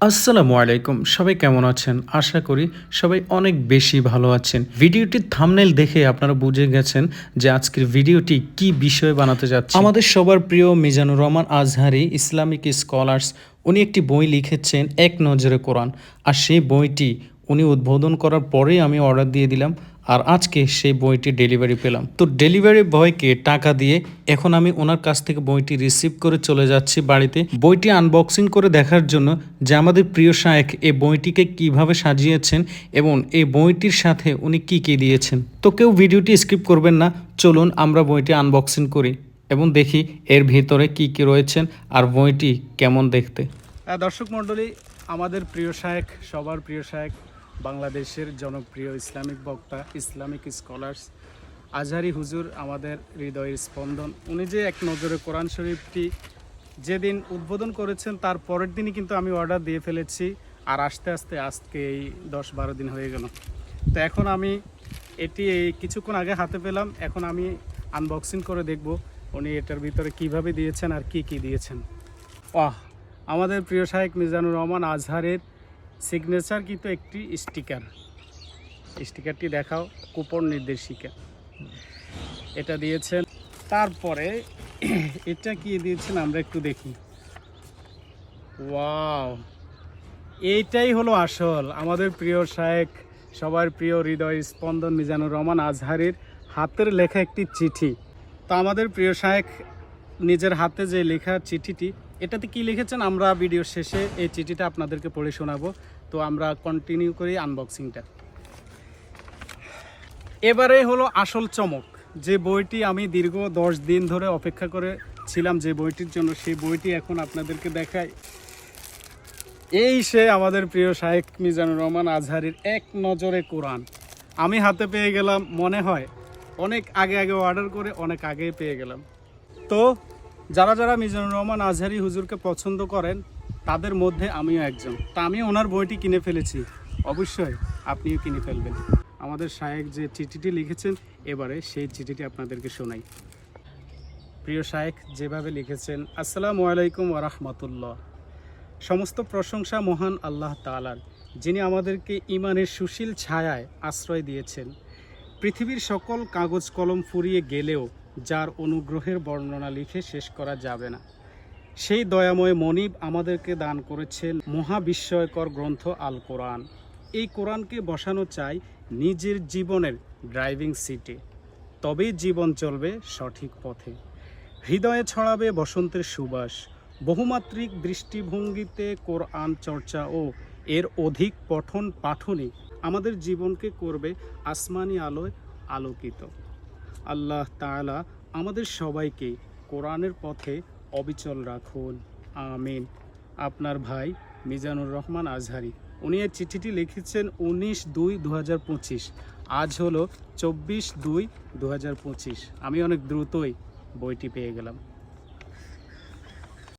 আসসালামু আলাইকুম, সবাই কেমন আছেন? আশা করি সবাই অনেক বেশি ভালো আছেন। ভিডিওটির থামনেল দেখে আপনারা বুঝে গেছেন যে আজকের ভিডিওটি কি বিষয়ে বানাতে যাচ্ছে। আমাদের সবার প্রিয় মিজানুর রহমান আজহারি, ইসলামিক স্কলার্স, উনি একটি বই লিখেছেন, এক নজরে কোরআন। আর সেই বইটি উনি উদ্বোধন করার পরেই আমি অর্ডার দিয়ে দিলাম। আর আজকে সেই বইটি ডেলিভারি পেলাম। তো ডেলিভারি বয়কে টাকা দিয়ে এখন আমি ওনার কাছ থেকে বইটি রিসিভ করে চলে যাচ্ছি বাড়িতে। বইটি আনবক্সিং করে দেখার জন্য যে আমাদের প্রিয় শায়েক এই বইটিকে কীভাবে সাজিয়েছেন এবং এই বইটির সাথে উনি কি কি দিয়েছেন। তো কেউ ভিডিওটি স্কিপ করবেন না, চলুন আমরা বইটি আনবক্সিং করি এবং দেখি এর ভিতরে কি কি রয়েছেন আর বইটি কেমন দেখতে। দর্শক মণ্ডলী, আমাদের প্রিয় শায়েক সবার প্রিয় শায়েক বাংলাদেশের জনপ্রিয় ইসলামিক বক্তা, ইসলামিক স্কলার্স আজহারি হুজুর আমাদের হৃদয়ের স্পন্দন। উনি যে এক নজরে কোরআন শরীফটি যেদিন উদ্বোধন করেছেন, তার পরের দিনই কিন্তু আমি অর্ডার দিয়ে ফেলেছি। আর আস্তে আস্তে আজকে এই দশ বারো দিন হয়ে গেল। তো এখন আমি এটি এই কিছুক্ষণ আগে হাতে পেলাম। এখন আমি আনবক্সিং করে দেখব উনি এটার ভিতরে কীভাবে দিয়েছেন আর কি কি দিয়েছেন। ওয়াহ! আমাদের প্রিয় শাহেক মিজানুর রহমান আজহারের সিগনেচার কিন্তু একটি স্টিকার স্টিকারটি দেখাও কুপন নির্দেশিকা। এটা দিয়েছেন। তারপরে এটা কি দিয়েছেন আমরা একটু দেখি। ওয়াও এইটাই হলো আসল। আমাদের প্রিয় শায়েক, সবার প্রিয় হৃদয় স্পন্দন মিজানুর রহমান আজহারির হাতের লেখা একটি চিঠি। তো আমাদের প্রিয় শায়েক নিজের হাতে যে লেখা চিঠিটি এটাতে কি লিখেছেন? আমরা ভিডিও শেষে এই চিঠিটা আপনাদেরকে পড়ে শোনাবো। তো আমরা কন্টিনিউ করি আনবক্সিংটা এবারে হলো আসল চমক। যে বইটি আমি দীর্ঘ দশ দিন ধরে অপেক্ষা করে ছিলাম যে বইটির জন্য, সেই বইটি এখন আপনাদেরকে দেখাই। এই সে আমাদের প্রিয় শাহেক মিজানুর রহমান আজহারির এক নজরে কোরআন। আমি হাতে পেয়ে গেলাম, মনে হয়, অনেক আগে আগে অর্ডার করে অনেক আগে পেয়ে গেলাম। তো যারা যারা মিজানুর রহমান আজহারি হুজুরকে পছন্দ করেন, তাদের মধ্যে আমিও একজন। তা আমি ওনার বইটি কিনে ফেলেছি। অবশ্যই আপনিও কিনে ফেলবেন। আমাদের শায়েক যে চিঠিটি লিখেছেন, এবারে সেই চিঠিটি আপনাদেরকে শোনাই। প্রিয় শায়েক, যেভাবে লিখেছেন, আসসালামু আলাইকুম ওরহমতুল্লাহ সমস্ত প্রশংসা মহান আল্লাহ তালার যিনি আমাদেরকে ইমানের সুশীল ছায়ায় আশ্রয় দিয়েছেন। পৃথিবীর সকল কাগজ কলম ফুরিয়ে গেলেও যার অনুগ্রহের বর্ণনা লিখে শেষ করা যাবে না। সেই দয়াময় মনিব আমাদেরকে দান করেছেন মহাবিস্ময়কর গ্রন্থ আল কোরআন। এই কোরআনকে বসানো চাই নিজের জীবনের ড্রাইভিং সিটে। তবেই জীবন চলবে সঠিক পথে। হৃদয়ে ছড়াবে বসন্তের সুবাস। বহুমাত্রিক দৃষ্টিভঙ্গিতে কোরআন চর্চা ও এর অধিক পঠন পাঠনে আমাদের জীবনকে করবে আসমানি আলোয় আলোকিত। আল্লাহ তালা আমাদের সবাইকে কোরআনের পথে অবিচল রাখুন। আমিন। আপনার ভাই মিজানুর রহমান আজহারি, উনি এই চিঠিটি লিখেছেন উনিশ দুই দু হাজার পঁচিশ। আজ হলো চব্বিশ দুই দু আমি অনেক দ্রুতই বইটি পেয়ে গেলাম।